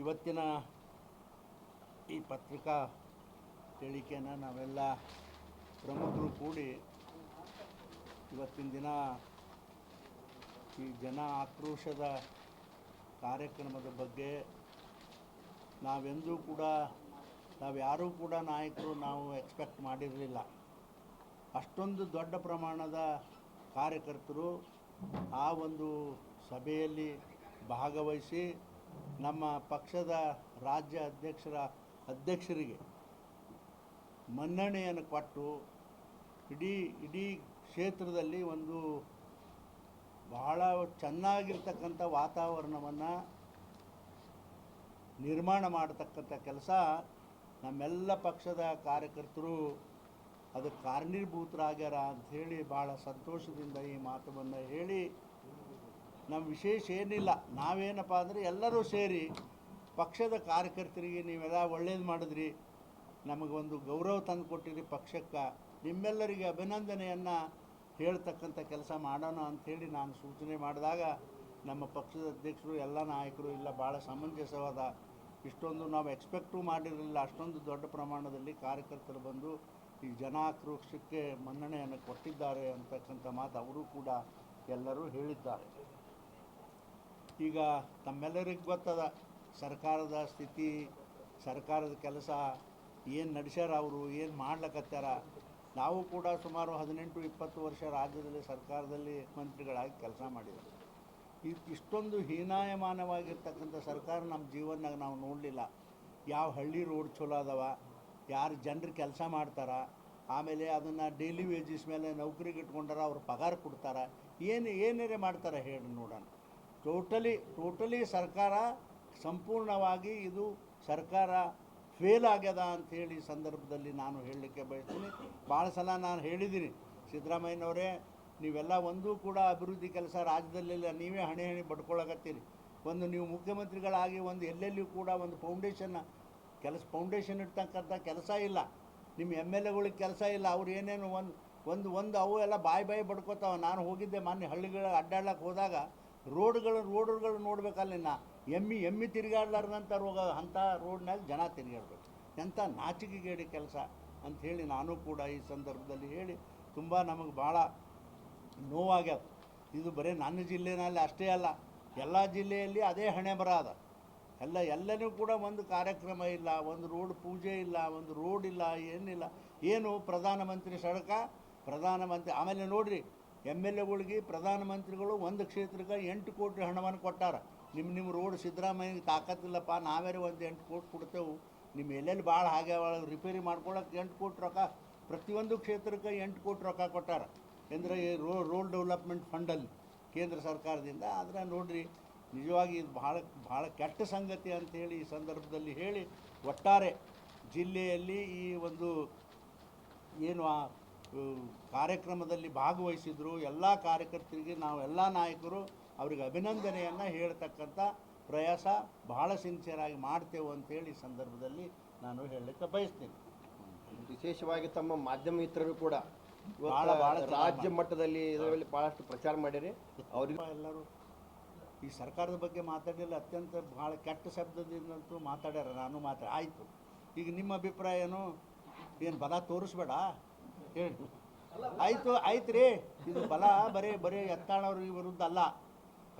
ಇವತ್ತಿನ ಈ ಪತ್ರಿಕಾ ಹೇಳಿಕೆಯನ್ನು ನಾವೆಲ್ಲ ಪ್ರಮುಖರು ಕೂಡಿ ಇವತ್ತಿನ ದಿನ ಈ ಜನ ಆಕ್ರೋಶದ ಕಾರ್ಯಕ್ರಮದ ಬಗ್ಗೆ ನಾವೆಂದೂ ಕೂಡ ನಾವು ಯಾರೂ ಕೂಡ ನಾಯಕರು ನಾವು ಎಕ್ಸ್ಪೆಕ್ಟ್ ಮಾಡಿರಲಿಲ್ಲ. ಅಷ್ಟೊಂದು ದೊಡ್ಡ ಪ್ರಮಾಣದ ಕಾರ್ಯಕರ್ತರು ಆ ಒಂದು ಸಭೆಯಲ್ಲಿ ಭಾಗವಹಿಸಿ ನಮ್ಮ ಪಕ್ಷದ ರಾಜ್ಯ ಅಧ್ಯಕ್ಷರ ಅಧ್ಯಕ್ಷರಿಗೆ ಮನ್ನಣೆಯನ್ನು ಕೊಟ್ಟು ಇಡೀ ಇಡೀ ಕ್ಷೇತ್ರದಲ್ಲಿ ಒಂದು ಬಹಳ ಚೆನ್ನಾಗಿರ್ತಕ್ಕಂಥ ವಾತಾವರಣವನ್ನು ನಿರ್ಮಾಣ ಮಾಡತಕ್ಕಂಥ ಕೆಲಸ ನಮ್ಮೆಲ್ಲ ಪಕ್ಷದ ಕಾರ್ಯಕರ್ತರು ಅದಕ್ಕೆ ಕಾರಣೀಭೂತರಾಗ್ಯಾರ ಅಂಥೇಳಿ ಭಾಳ ಸಂತೋಷದಿಂದ ಈ ಮಾತುವನ್ನು ಹೇಳಿ ನಮ್ಮ ವಿಶೇಷ ಏನಿಲ್ಲ. ನಾವೇನಪ್ಪ ಅಂದರೆ ಎಲ್ಲರೂ ಸೇರಿ ಪಕ್ಷದ ಕಾರ್ಯಕರ್ತರಿಗೆ ನೀವೆಲ್ಲ ಒಳ್ಳೇದು ಮಾಡಿದ್ರಿ. ನಮಗೊಂದು ಗೌರವ ತಂದು ಕೊಟ್ಟಿರಿ ಪಕ್ಷಕ್ಕೆ. ನಿಮ್ಮೆಲ್ಲರಿಗೆ ಅಭಿನಂದನೆಯನ್ನು ಹೇಳ್ತಕ್ಕಂಥ ಕೆಲಸ ಮಾಡೋಣ ಅಂಥೇಳಿ ನಾನು ಸೂಚನೆ ಮಾಡಿದಾಗ ನಮ್ಮ ಪಕ್ಷದ ಅಧ್ಯಕ್ಷರು, ಎಲ್ಲ ನಾಯಕರು ಇಲ್ಲ, ಭಾಳ ಸಮಂಜಸವಾದ ಇಷ್ಟೊಂದು ನಾವು ಎಕ್ಸ್ಪೆಕ್ಟು ಮಾಡಿರಲಿಲ್ಲ. ಅಷ್ಟೊಂದು ದೊಡ್ಡ ಪ್ರಮಾಣದಲ್ಲಿ ಕಾರ್ಯಕರ್ತರು ಬಂದು ಈ ಜನಾಕ್ರೋಶಕ್ಕೆ ಮನ್ನಣೆಯನ್ನು ಕೊಟ್ಟಿದ್ದಾರೆ ಅಂತಕ್ಕಂಥ ಮಾತು ಅವರು ಕೂಡ ಎಲ್ಲರೂ ಹೇಳಿದ್ದಾರೆ. ಈಗ ತಮ್ಮೆಲ್ಲರಿಗೆ ಗೊತ್ತದ, ಸರ್ಕಾರದ ಸ್ಥಿತಿ, ಸರ್ಕಾರದ ಕೆಲಸ, ಏನು ನಡೆಸ್ಯಾರ ಅವರು, ಏನು ಮಾಡ್ಲಕತ್ಯಾರ. ನಾವು ಕೂಡ ಸುಮಾರು ಹದಿನೆಂಟು, ಇಪ್ಪತ್ತು ವರ್ಷ ರಾಜ್ಯದಲ್ಲಿ, ಸರ್ಕಾರದಲ್ಲಿ ಮಂತ್ರಿಗಳಾಗಿ ಕೆಲಸ ಮಾಡಿದ್ದೀವಿ ಈ ಇಷ್ಟೊಂದು ಹೀನಾಯಮಾನವಾಗಿರ್ತಕ್ಕಂಥ ಸರ್ಕಾರ ನಮ್ಮ ಜೀವನದಾಗ ನಾವು ನೋಡಲಿಲ್ಲ. ಯಾವ ಹಳ್ಳಿ ರೋಡ್ ಚಲೋ ಅದಾವ, ಯಾರು ಜನರು ಕೆಲಸ ಮಾಡ್ತಾರ, ಆಮೇಲೆ ಅದನ್ನು ಡೈಲಿ ವೇಜಸ್ ಮೇಲೆ ನೌಕರಿಗೆ ಇಟ್ಕೊಂಡಾರ ಅವ್ರು ಪಗಾರ ಕೊಡ್ತಾರೆ, ಏನು ಏನೇನೇ ಮಾಡ್ತಾರೆ ಹೇಳಿ ನೋಡೋಣ. ಟೋಟಲಿ ಟೋಟಲಿ ಸರ್ಕಾರ ಸಂಪೂರ್ಣವಾಗಿ ಇದು ಸರ್ಕಾರ ಫೇಲ್ ಆಗ್ಯದ ಅಂಥೇಳಿ ಸಂದರ್ಭದಲ್ಲಿ ನಾನು ಹೇಳಲಿಕ್ಕೆ ಬಯಸ್ತೀನಿ. ಭಾಳ ಸಲ ನಾನು ಹೇಳಿದ್ದೀನಿ, ಸಿದ್ದರಾಮಯ್ಯನವರೇ, ನೀವೆಲ್ಲ ಒಂದೂ ಕೂಡ ಅಭಿವೃದ್ಧಿ ಕೆಲಸ ರಾಜ್ಯದಲ್ಲೆಲ್ಲ ನೀವೇ ಹಣೆ ಹಣೆ ಬಡ್ಕೊಳಕತ್ತೀರಿ. ಒಂದು ನೀವು ಮುಖ್ಯಮಂತ್ರಿಗಳಾಗಿ ಒಂದು ಎಲ್ಲೆಲ್ಲಿಯೂ ಕೂಡ ಒಂದು ಫೌಂಡೇಶನ್ನ ಕೆಲಸ ಫೌಂಡೇಶನ್ ಇಡ್ತಕ್ಕಂಥ ಕೆಲಸ ಇಲ್ಲ. ನಿಮ್ಮ ಎಂ ಎಲ್ ಎಗಳಿಗೆ ಕೆಲಸ ಇಲ್ಲ, ಅವ್ರು ಏನೇನು ಒಂದು ಒಂದು ಒಂದು ಅವು ಎಲ್ಲ ಬಾಯಿ ಬಾಯಿ ಬಡ್ಕೋತಾವೆ. ನಾನು ಹೋಗಿದ್ದೆ ಮೊನ್ನೆ ಹಳ್ಳಿಗಳ ಅಡ್ಡಾಡ್ಲಕ್ಕೆ ಹೋದಾಗ ರೋಡ್ಗಳು ರೋಡ್ಗಳು ನೋಡ್ಬೇಕಲ್ಲ ನಾ. ಎಮ್ಮಿ ಎಮ್ಮಿ ತಿರುಗಾಡ್ಲಾರ್ದಂಥ ರೋಗ, ಅಂಥ ರೋಡ್ನಾಗ ಜನ ತಿರುಗಾಡ್ಬೇಕು. ಎಂಥ ನಾಚಿಕೆಗೇಡಿ ಕೆಲಸ ಅಂಥೇಳಿ ನಾನು ಕೂಡ ಈ ಸಂದರ್ಭದಲ್ಲಿ ಹೇಳಿ ತುಂಬ ನಮಗೆ ಭಾಳ ನೋವಾಗ್ಯದ ಇದು ಬರೀ ನನ್ನ ಜಿಲ್ಲೆನಲ್ಲಿ ಅಷ್ಟೇ ಅಲ್ಲ, ಎಲ್ಲ ಜಿಲ್ಲೆಯಲ್ಲಿ ಅದೇ ಹಣೆ ಬರ ಅದ. ಎಲ್ಲ, ಎಲ್ಲನೂ ಕೂಡ ಒಂದು ಕಾರ್ಯಕ್ರಮ ಇಲ್ಲ, ಒಂದು ರೋಡ್ ಪೂಜೆ ಇಲ್ಲ, ಒಂದು ರೋಡ್ ಇಲ್ಲ, ಏನಿಲ್ಲ. ಏನು ಪ್ರಧಾನಮಂತ್ರಿ ಸಡಕ? ಪ್ರಧಾನಮಂತ್ರಿ, ಆಮೇಲೆ ನೋಡ್ರಿ ಎಂ ಎಲ್ ಎಗಳಿಗೆ ಪ್ರಧಾನಮಂತ್ರಿಗಳು ಒಂದು ಕ್ಷೇತ್ರಕ್ಕೆ ಎಂಟು ಕೋಟಿ ಹಣವನ್ನು ಕೊಟ್ಟಾರ. ನಿಮ್ಮ ನಿಮ್ಮ ರೋಡ್ ಸಿದ್ದರಾಮಯ್ಯಗೆ ತಾಕತ್ತಿಲ್ಲಪ್ಪ ನಾವೇ ಒಂದು ಎಂಟು ಕೋಟಿ ಕೊಡ್ತೇವೆ. ನಿಮ್ಮ ಎಲ್ಲೆಲ್ಲಿ ಭಾಳ ಹಾಗೆ ರಿಪೇರಿ ಮಾಡ್ಕೊಳಕ್ಕೆ ಎಂಟು ಕೋಟಿ ರೊಕ್ಕ, ಪ್ರತಿಯೊಂದು ಕ್ಷೇತ್ರಕ್ಕೆ ಎಂಟು ಕೋಟಿ ರೊಕ್ಕ ಕೊಟ್ಟಾರ. ಅಂದರೆ ರೋ, ರೋಡ್ ಡೆವಲಪ್ಮೆಂಟ್ ಫಂಡಲ್ಲಿ, ಕೇಂದ್ರ ಸರ್ಕಾರದಿಂದ. ಆದರೆ ನೋಡಿರಿ, ನಿಜವಾಗಿ ಇದು ಭಾಳ ಭಾಳ ಕೆಟ್ಟ ಸಂಗತಿ ಅಂತೇಳಿ ಈ ಸಂದರ್ಭದಲ್ಲಿ ಹೇಳಿ, ಒಟ್ಟಾರೆ ಜಿಲ್ಲೆಯಲ್ಲಿ ಈ ಒಂದು ಏನು ಕಾರ್ಯಕ್ರಮದಲ್ಲಿ ಭಾಗವಹಿಸಿದ್ರು ಎಲ್ಲ ಕಾರ್ಯಕರ್ತರಿಗೆ ನಾವು ಎಲ್ಲ ನಾಯಕರು ಅವ್ರಿಗೆ ಅಭಿನಂದನೆಯನ್ನು ಹೇಳ್ತಕ್ಕಂಥ ಪ್ರಯಾಸ ಬಹಳ ಸಿನ್ಸಿಯರಾಗಿ ಮಾಡ್ತೇವೆ ಅಂತೇಳಿ ಈ ಸಂದರ್ಭದಲ್ಲಿ ನಾನು ಹೇಳಲಿಕ್ಕೆ ಬಯಸ್ತೀನಿ. ವಿಶೇಷವಾಗಿ ತಮ್ಮ ಮಾಧ್ಯಮ ಮಿತ್ರರು ಕೂಡ ಭಾಳ ಬಹಳ- ಬಹಳ ರಾಜ್ಯ ಮಟ್ಟದಲ್ಲಿ ಇದರಲ್ಲಿ ಬಹಳಷ್ಟು ಪ್ರಚಾರ ಮಾಡಿರಿ. ಅವ್ರಿಗೆ ಎಲ್ಲರೂ ಈ ಸರ್ಕಾರದ ಬಗ್ಗೆ ಮಾತಾಡಲಿಲ್ಲ ಅತ್ಯಂತ ಭಾಳ ಕೆಟ್ಟ ಶಬ್ದದಿಂದಂತೂ ಮಾತಾಡ್ಯಾರ ನಾನು ಮಾತ್ರ ಆಯಿತು. ಈಗ ನಿಮ್ಮ ಅಭಿಪ್ರಾಯ ಏನು ಏನು ತೋರಿಸ್ಬೇಡ. ಆಯಿತು ಆಯ್ತು ರೀ ಇದು ಬಲ, ಬರೀ ಬರೀ ಎತ್ತಾಳವ್ರ ವಿರುದ್ಧ ಅಲ್ಲ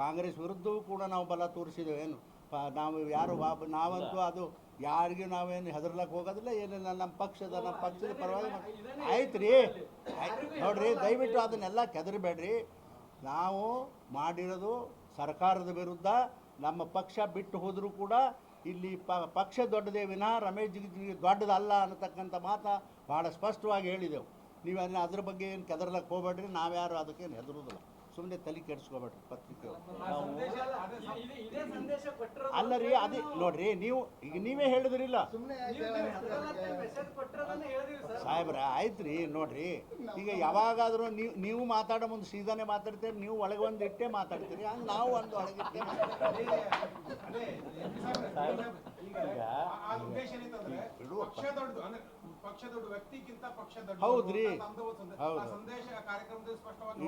ಕಾಂಗ್ರೆಸ್ ವಿರುದ್ಧವೂ ಕೂಡ ನಾವು ಬಲ ತೋರಿಸಿದ್ದೇವೆ. ಏನು? ನಾವು ಯಾರು ನಾವಂತೂ ಅದು ಯಾರಿಗೂ ನಾವೇನು ಹೆದರ್ಲಕ್ಕೆ ಹೋಗೋದಿಲ್ಲ ಏನಿಲ್ಲ ನಮ್ಮ ಪಕ್ಷದ ನಮ್ಮ ಪಕ್ಷದ ಪರವಾಗಿ ಆಯ್ತು ರೀ ನೋಡ್ರಿ, ದಯವಿಟ್ಟು ಅದನ್ನೆಲ್ಲ ಕೆದರಿಬೇಡ್ರಿ. ನಾವು ಮಾಡಿರೋದು ಸರ್ಕಾರದ ವಿರುದ್ಧ. ನಮ್ಮ ಪಕ್ಷ ಬಿಟ್ಟು ಹೋದರೂ ಕೂಡ ಇಲ್ಲಿ ಪ, ಪಕ್ಷ ದೊಡ್ಡದೇ ವಿನಃ ರಮೇಶ್ ಜಿಗಿ ದೊಡ್ಡದಲ್ಲ ಅನ್ನತಕ್ಕಂಥ ಮಾತು ಭಾಳ ಸ್ಪಷ್ಟವಾಗಿ ಹೇಳಿದೆವು. ನೀವು ಅದನ್ನ ಅದ್ರ ಬಗ್ಗೆ ಏನು ಕೆದರ್ಲಕ್ಕೆ ಹೋಗ್ಬೇಡ್ರಿ ನಾವ್ಯಾರು ಅದಕ್ಕೇನು ಹೆದರುದಿಲ್ಲ. ಸುಮ್ಮನೆ ತಲೆ ಕೆಡಿಸ್ಕೋಬೇಡ್ರಿ ಪತ್ರಿಕೆ ಅಲ್ಲ ರೀ ಅದೇ ನೋಡ್ರಿ ನೀವು ಈಗ ನೀವೇ ಹೇಳಿದ್ರಿಲ್ಲ. ಸಾಹೇಬ್ರ ಆಯ್ತು ರೀ ನೋಡ್ರಿ. ಈಗ ಯಾವಾಗಾದ್ರೂ ನೀವು ನೀವು ಮಾತಾಡೋ ಮುಂದೆ ಸೀದಾನೆ ಮಾತಾಡ್ತೀರಿ ನೀವು ಒಳಗೆ ಒಂದು ಇಟ್ಟೆ ಮಾತಾಡ್ತೀರಿ ಹಂಗೆ ನಾವು ಒಂದು ಏನಂತಂದ್ರೆ ಬಿಡುವ. ಹೌದ್ರಿ.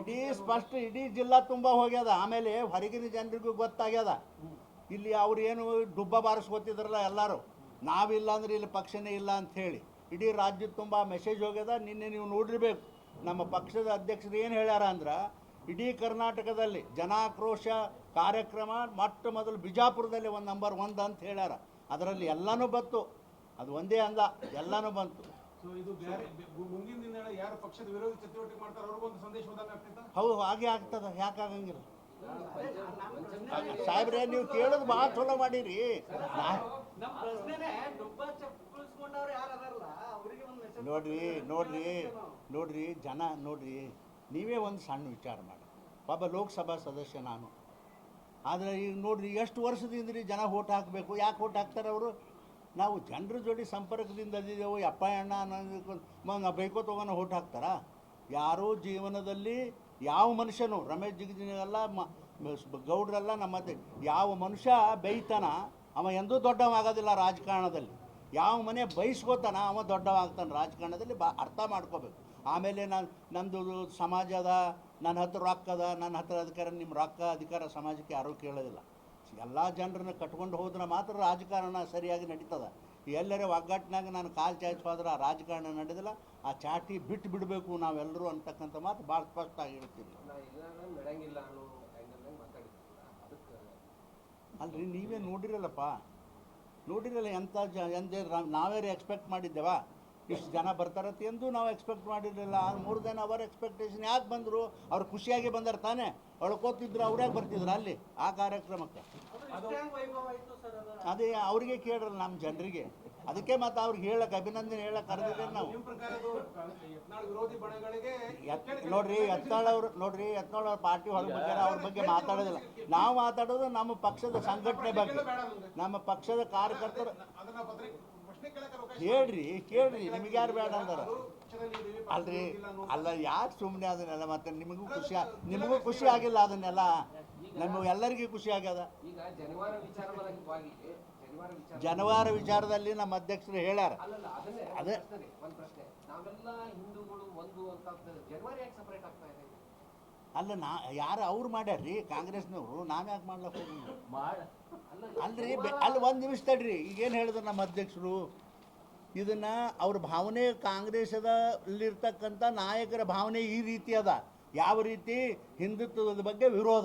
ಇಡೀ ಸ್ಪಷ್ಟ ಇಡೀ ಜಿಲ್ಲಾ ತುಂಬ ಹೋಗ್ಯದ. ಆಮೇಲೆ ಹೊರಗಿನ ಜನರಿಗೂ ಗೊತ್ತಾಗ್ಯದ. ಇಲ್ಲಿ ಅವ್ರು ಏನು ಡುಬ್ಬ ಬಾರಿಸ್ಕೊತಿದ್ರಲ್ಲ ಎಲ್ಲರೂ. ನಾವಿಲ್ಲ ಅಂದ್ರೆ ಇಲ್ಲಿ ಪಕ್ಷನೇ ಇಲ್ಲ ಅಂತ ಹೇಳಿ ಇಡೀ ರಾಜ್ಯದ ತುಂಬ ಮೆಸೇಜ್ ಹೋಗ್ಯದ. ನಿನ್ನೆ ನೀವು ನೋಡಿರ್ಬೇಕು. ನಮ್ಮ ಪಕ್ಷದ ಅಧ್ಯಕ್ಷರು ಏನು ಹೇಳ್ಯಾರ ಅಂದ್ರೆ ಇಡೀ ಕರ್ನಾಟಕದಲ್ಲಿ ಜನಾಕ್ರೋಶ ಕಾರ್ಯಕ್ರಮ ಮೊಟ್ಟ ಮೊದಲು ಬಿಜಾಪುರದಲ್ಲಿ ಒಂದು ನಂಬರ್ ಒಂದು ಅಂತ ಹೇಳ್ಯಾರ. ಅದರಲ್ಲಿ ಎಲ್ಲನೂ ಬಂತು ಅದು ಒಂದೇ ಅಲ್ಲ ಎಲ್ಲನೂ ಬಂತು. ಸೊ ಇದು ಬೇರೆ ಬೆ- ಗು- ಯಾರು ಪಕ್ಷದ ವಿರೋಧಿ ಚಟುವಟಿಕೆ ಮಾಡ್ತಾರೋ ಅವ್ರಿಗೂ ಒಂದು ಸಂದೇಶ ಹೋದಾಗ ಹೌದು ಹಾಗೆ ಆಗ್ತದ ಯಾಕೆ ಆಗಂಗಿಲ್ಲ? ಸಾಹೇಬ್ರೆ ನೀವು ಕೇಳೋದು ಭಾಳ ಚಲೋ ಮಾಡಿರಿ. ನಾ- ನಮ್ಮ ಪ್ರಶ್ನೆನೇ ಡುಬ್ಬ ಚಪ್ಪಳಿಸ್ಕೊಂಡವ್ರು ಯಾರು ಅದಾರಲ್ಲ ಅವರಿಗೆ ಒಂದು ಮೆಸೇಜ್ ನೋಡ್ರಿ ನೋಡ್ರಿ ನೋಡ್ರಿ ಜನ ನೋಡ್ರಿ ನೀವೇ ಒಂದು ಸಣ್ಣ ವಿಚಾರ ಮಾಡಿ. ಪಾಪ ಲೋಕಸಭಾ ಸದಸ್ಯ ನಾನು. ಆದರೆ ಈಗ ನೋಡ್ರಿ ಎಷ್ಟು ವರ್ಷದಿಂದ ರೀ ಜನ ಓಟ್ ಹಾಕಬೇಕು ಯಾಕೆ ಓಟ್ ಹಾಕ್ತಾರೆ ಅವರು? ನಾವು ಜನರ ಜೋಡಿ ಸಂಪರ್ಕದಿಂದ ಅದಿದ್ದೇವೆ ಅಪ್ಪ ಅಣ್ಣ ಅನ್ನೋದಕ್ಕೆ ನಾವು ಬೈಕೋ ತಗೋಣ ಹೊಟ್ಟು ಹಾಕ್ತಾರ? ಯಾರೋ ಜೀವನದಲ್ಲಿ ಯಾವ ಮನುಷ್ಯನು, ರಮೇಶ್ ಜಿಗಜಿನಲ್ಲ ಗೌಡ್ರಲ್ಲ ನಮ್ಮ ಯಾವ ಮನುಷ್ಯ ಬೈತಾನ ಅವ ಎಂದೂ ದೊಡ್ಡವಾಗೋದಿಲ್ಲ ರಾಜಕಾರಣದಲ್ಲಿ. ಯಾವ ಮನೆ ಬಯಸ್ಕೋತಾನ ಅವ ದೊಡ್ಡವಾಗ್ತಾನೆ ರಾಜಕಾರಣದಲ್ಲಿ ಬಾ ಅರ್ಥ ಮಾಡ್ಕೋಬೇಕು. ಆಮೇಲೆ ನಾನು ನಂದು ಸಮಾಜದ, ನನ್ನ ಹತ್ರ ರೊಕ್ಕದ, ನನ್ನ ಹತ್ರ ಅಧಿಕಾರ, ನಿಮ್ಮ ರೊಕ್ಕ ಅಧಿಕಾರ ಸಮಾಜಕ್ಕೆ ಯಾರೂ ಕೇಳೋದಿಲ್ಲ. ಎಲ್ಲ ಜನರನ್ನ ಕಟ್ಕೊಂಡು ಹೋದ್ರೆ ಮಾತ್ರ ರಾಜಕಾರಣ ಸರಿಯಾಗಿ ನಡೀತದ. ಎಲ್ಲರೇ ಒಗ್ಗಟ್ಟಿನಾಗ ನಾನು ಕಾಲು ಚಾಚ್ ಹೋದ್ರೆ ಆ ರಾಜಕಾರಣ ನಡೆದಿಲ್ಲ ಆ ಚಾಟಿ ಬಿಟ್ಟು ಬಿಡಬೇಕು ನಾವೆಲ್ಲರೂ ಅಂತಕ್ಕಂಥ ಮಾತು ಭಾಳ ಸ್ಪಷ್ಟ ಆಗಿ ಹೇಳ್ತೀನಿ ಅಲ್ರಿ ನೀವೇ ನೋಡಿರಲ್ಲಪ್ಪ. ನೋಡಿರಲ್ಲ ಎಂಥ ಜ ಎಂದೇ ನಾವೇ ಎಕ್ಸ್ಪೆಕ್ಟ್ ಮಾಡಿದ್ದೇವ? ಇಷ್ಟು ಜನ ಬರ್ತಾರತ್ತೆ ಎಂದು ನಾವು ಎಕ್ಸ್ಪೆಕ್ಟ್ ಮಾಡಿರಲಿಲ್ಲ. ಮೂರು ದಿನ ಅವರ್ ಎಕ್ಸ್ಪೆಕ್ಟೇಷನ್ ಯಾಕೆ ಬಂದರು? ಅವ್ರು ಖುಷಿಯಾಗಿ ಬಂದಾರ ತಾನೇ. ಅಳ್ಕೋತಿದ್ರು ಅವ್ರ್ಯಾಕೆ ಬರ್ತಿದ್ರು ಅಲ್ಲಿ ಆ ಕಾರ್ಯಕ್ರಮಕ್ಕೆ? ಅದು ಅವ್ರಿಗೆ ಕೇಳ್ರಲ್ಲ ನಮ್ಮ ಜನರಿಗೆ. ಅದಕ್ಕೆ ಮತ್ತೆ ಅವ್ರಿಗೆ ಹೇಳಕ್ಕೆ ಅಭಿನಂದನೆ ಹೇಳಕ್ಕೆ ಕರೆದಿದ್ದೇವೆ ನಾವು. ನೋಡ್ರಿ ಯತ್ನಾಳ್ ಅವರು ನೋಡ್ರಿ ಯತ್ನಾಳ್ ಅವ್ರ ಪಾರ್ಟಿ ಹೊರಗೆ ಬಗ್ಗೆ ಅವ್ರ ಬಗ್ಗೆ ಮಾತಾಡೋದಿಲ್ಲ. ನಾವು ಮಾತಾಡೋದು ನಮ್ಮ ಪಕ್ಷದ ಸಂಘಟನೆ ಬಗ್ಗೆ. ನಮ್ಮ ಪಕ್ಷದ ಕಾರ್ಯಕರ್ತರು ಹೇಳ್ರಿ ಕೇಳ್ರಿ ನಿಮ್ಗೆ ಯಾರು ಬೇಡ ಅಂದಾರ? ಅಲ್ರಿ ಅಲ್ಲ ಯಾಕೆ ಸುಮ್ಮನೆ ಅದನ್ನೆಲ್ಲ ಮತ್ತೆ ನಿಮಗೂ ಖುಷಿ ನಿಮಗೂ ಖುಷಿ ಆಗಿಲ್ಲ ಅದನ್ನೆಲ್ಲ? ನಮಗೆ ಎಲ್ಲರಿಗೂ ಖುಷಿ ಆಗ್ಯದ. ಜನಿವಾರ ವಿಚಾರದಲ್ಲಿ ನಮ್ಮ ಅಧ್ಯಕ್ಷರು ಹೇಳ್ಯಾರ. ಅದೇ. ಅಲ್ಲ ನಾ ಯಾರು ಅವ್ರು ಮಾಡ್ಯಾರ್ರಿ? ಕಾಂಗ್ರೆಸ್ನವರು ನಾವು ಯಾಕೆ ಮಾಡ್ಲಕ್ಕೆ ಹೋಗಿ ಅಲ್ಲ ಅಲ್ರಿ ಅಲ್ಲಿ ಒಂದು ನಿಮಿಷ ತಡ್ರಿ. ಈಗೇನು ಹೇಳಿದ್ರು ನಮ್ಮ ಅಧ್ಯಕ್ಷರು? ಇದನ್ನ ಅವ್ರ ಭಾವನೆ ಕಾಂಗ್ರೆಸ್ದಲ್ಲಿರ್ತಕ್ಕಂಥ ನಾಯಕರ ಭಾವನೆ ಈ ರೀತಿ ಅದ. ಯಾವ ರೀತಿ? ಹಿಂದುತ್ವದ ಬಗ್ಗೆ ವಿರೋಧ.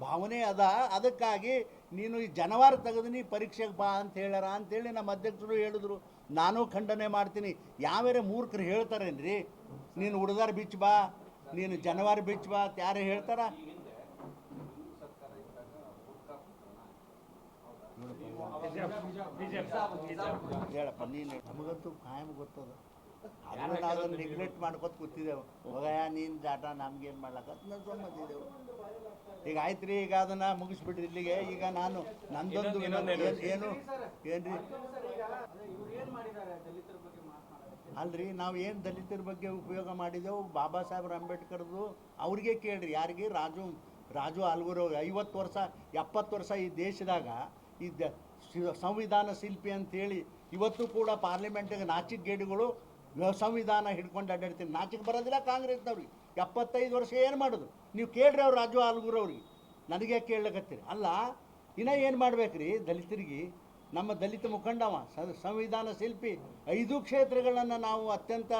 ಭಾವನೆ ಅದ. ಅದಕ್ಕಾಗಿ ನೀನು ಈ ಜನವಾರ ತೆಗೆದು ಪರೀಕ್ಷೆಗೆ ಬಾ ಅಂತ ಹೇಳ್ಯಾರ ಅಂತೇಳಿ ನಮ್ಮ ಅಧ್ಯಕ್ಷರು ಹೇಳಿದ್ರು. ನಾನು ಖಂಡನೆ ಮಾಡ್ತೀನಿ. ಯಾವ್ಯಾರ ಮೂರ್ಖರು ಹೇಳ್ತಾರೇನ್ರಿ? ನೀನು ಹುಡುಗಾರ ಬಿಚ್ಚ ಬಾ. ನೀನು ಜನವಾರ ಬಿಚ್ಚ ಬಾ ಯಾರು ಹೇಳ್ತಾರ? ಹೇಳಪ್ಪ ನೀನು ನಮಗಂತೂ ಖಾಯಂ ಗೊತ್ತದ. ಅದನ್ನ ನಾವು ಅದನ್ನ ನೆಗ್ಲೆಕ್ಟ್ ಮಾಡ್ಕೊತ ಕೂತಿದ್ದೆವು. ಹೋಗಯ ನೀನು ಜಾಟ ನಮ್ಗೇನು ಮಾಡ್ಲಕ್ಕ? ನಾನು ಈಗ ಆಯ್ತು ರೀ ಈಗ ಅದನ್ನ ಮುಗಿಸ್ಬಿಟ್ರಿ ಇಲ್ಲಿಗೆ. ಈಗ ನಾನು ನಂದೊಂದು ಏನ್- ಏನು? ಏನ್ರಿ? ಅಲ್ರಿ ನಾವು ಏನು ದಲಿತರ ಬಗ್ಗೆ ಉಪಯೋಗ ಮಾಡಿದೆವು ಬಾಬಾ ಸಾಹೇಬ್ರ ಅಂಬೇಡ್ಕರ್ದು ಅವ್ರಿಗೆ ಕೇಳ್ರಿ. ಯಾರಿಗೆ? ರಾಜು ರಾಜು ಆಲ್ಗೂರು ಐವತ್ತು ವರ್ಷ ಎಪ್ಪತ್ತು ವರ್ಷ ಈ ದೇಶದಾಗ ಈ ಸಂವಿಧಾನ ಶಿಲ್ಪಿ ಅಂತೇಳಿ ಇವತ್ತು ಕೂಡ ಪಾರ್ಲಿಮೆಂಟಿಗೆ ನಾಚಿಕ್ ಗೇಡುಗಳು ಸಂವಿಧಾನ ಹಿಡ್ಕೊಂಡು ಅಡ್ಡಾಡ್ತೀನಿ. ನಾಚಿಕ್ ಬರೋದಿಲ್ಲ ಕಾಂಗ್ರೆಸ್ನವ್ರಿಗೆ ಎಪ್ಪತ್ತೈದು ವರ್ಷ ಏನು ಮಾಡೋದು? ನೀವು ಕೇಳ್ರಿ ಅವ್ರು ರಾಜು ಆಲ್ಗೂರು ಅವ್ರಿಗೆ. ನನಗೆ ಕೇಳಕತ್ತೀರಿ ಅಲ್ಲ, ಇನ್ನ ಏನು ಮಾಡ್ಬೇಕ್ರಿ? ದಲಿತರಿಗೆ, ನಮ್ಮ ದಲಿತ ಮುಖಂಡವ ಸಂವಿಧಾನ ಶಿಲ್ಪಿ, ಐದು ಕ್ಷೇತ್ರಗಳನ್ನು ನಾವು ಅತ್ಯಂತ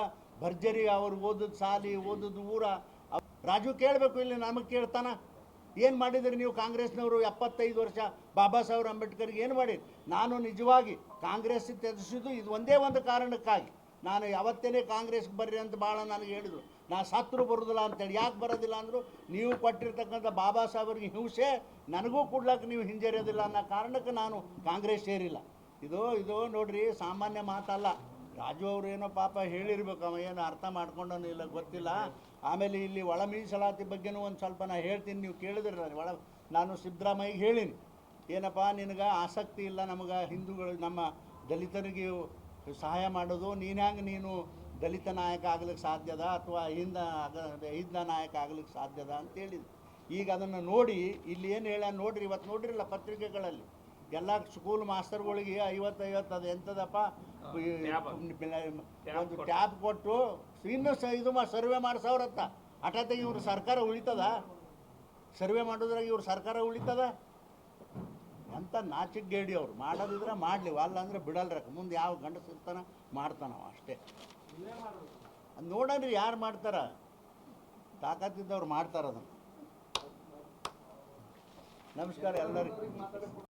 ಭರ್ಜರಿ ಅವ್ರು ಓದೋದು ಸಾಲಿ, ಓದೋದು ಊರ. ರಾಜು ಕೇಳಬೇಕು ಇಲ್ಲಿ, ನಮಗೆ ಕೇಳ್ತಾನ? ಏನು ಮಾಡಿದ್ರಿ ನೀವು ಕಾಂಗ್ರೆಸ್ನವರು ಎಪ್ಪತ್ತೈದು ವರ್ಷ ಬಾಬಾ ಸಾಹೇಬ್ ಅಂಬೇಡ್ಕರ್ಗೆ ಏನು ಮಾಡಿರಿ ನಾನು ನಿಜವಾಗಿ ಕಾಂಗ್ರೆಸ್ ತ್ಯಜಿಸಿದ್ದು ಇದು ಒಂದೇ ಒಂದು ಕಾರಣಕ್ಕಾಗಿ. ನಾನು ಯಾವತ್ತೇನೆ ಕಾಂಗ್ರೆಸ್ಗೆ ಬರ್ರಿ ಅಂತ ಭಾಳ ನನಗೆ ಹೇಳಿದರು. ನಾ ಸತ್ರು ಬರೋದಿಲ್ಲ ಅಂತೇಳಿ. ಯಾಕೆ ಬರೋದಿಲ್ಲ ಅಂದರು? ನೀವು ಕೊಟ್ಟಿರ್ತಕ್ಕಂಥ ಬಾಬಾ ಸಾಹೇಬ್ರಿಗೆ ಹಿಂಸೆ ನನಗೂ ಕೊಡ್ಲಕ್ಕೆ ನೀವು ಹಿಂಜರಿಯೋದಿಲ್ಲ ಅನ್ನೋ ಕಾರಣಕ್ಕೆ ನಾನು ಕಾಂಗ್ರೆಸ್ ಸೇರಿಲ್ಲ. ಇದು ಇದು ನೋಡ್ರಿ, ಸಾಮಾನ್ಯ ಮಾತಲ್ಲ. ರಾಜು ಅವರು ಏನೋ ಪಾಪ ಹೇಳಿರ್ಬೇಕು, ಅವ ಏನು ಅರ್ಥ ಮಾಡ್ಕೊಂಡೋನು ಇಲ್ಲ, ಗೊತ್ತಿಲ್ಲ. ಆಮೇಲೆ ಇಲ್ಲಿ ಒಳ ಮೀಸಲಾತಿ ಬಗ್ಗೆನೂ ಒಂದು ಸ್ವಲ್ಪ ನಾ ಹೇಳ್ತೀನಿ, ನೀವು ಕೇಳಿದ್ರಲ್ಲ ನಾನು ಒಳ ನಾನು ಸಿದ್ದರಾಮಯ್ಯಗೆ ಹೇಳೀನಿ. ಏನಪ್ಪ, ನಿನಗೆ ಆಸಕ್ತಿ ಇಲ್ಲ ನಮಗೆ ಹಿಂದೂಗಳು, ನಮ್ಮ ದಲಿತರಿಗೆ ಸಹಾಯ ಮಾಡೋದು, ನೀನು ಹ್ಯಾಂಗೆ ನೀನು ದಲಿತ ನಾಯಕ ಆಗ್ಲಿಕ್ಕೆ ಸಾಧ್ಯದ ಅಥವಾ ಹಿಂದ ಹಿಂದ ನಾಯಕ ಆಗ್ಲಿಕ್ಕೆ ಸಾಧ್ಯದ ಅಂತ ಹೇಳಿದ್ರು ಈಗ ಅದನ್ನು ನೋಡಿ, ಇಲ್ಲಿ ಏನು ಹೇಳ ನೋಡ್ರಿ ಇವತ್ತು ನೋಡಿರಲ್ಲ ಪತ್ರಿಕೆಗಳಲ್ಲಿ. ಎಲ್ಲ ಸ್ಕೂಲ್ ಮಾಸ್ತರ್ಗಳಿಗೆ ಐವತ್ತೈವತ್ತು ಐವತ್ತು ಅದು ಎಂಥದಪ್ಪ ಒಂದು ಟ್ಯಾಬ್ ಕೊಟ್ಟು ಇನ್ನು ಸ ಇದು ಮಾಡಿ ಸರ್ವೆ ಮಾಡಿಸೋರತ್ತ ಹಠಾತ್ ಇವ್ರ ಸರ್ಕಾರ ಉಳಿತದ? ಸರ್ವೆ ಮಾಡೋದ್ರಾಗ ಇವ್ರ ಸರ್ಕಾರ ಉಳಿತದ? ಅಂತ ನಾಚಿಗೇಡಿ ಅವ್ರು. ಮಾಡೋದಿದ್ರೆ ಮಾಡಲಿ. ಅಲ್ಲ ಅಂದ್ರೆ ಬಿಡಲ್ರ ಮುಂದೆ ಯಾವ ಗಂಡಸ ಇರ್ತಾನ ಮಾಡ್ತಾನವ ಅಷ್ಟೇ. ನೋಡನ್ರಿ ಯಾರು ಮಾಡ್ತಾರ? ತಾಕತ್ತಿದ್ದವ್ರು ಮಾಡ್ತಾರ ಅದನ್ನ. ನಮಸ್ಕಾರ ಎಲ್ಲರಿಗೂ.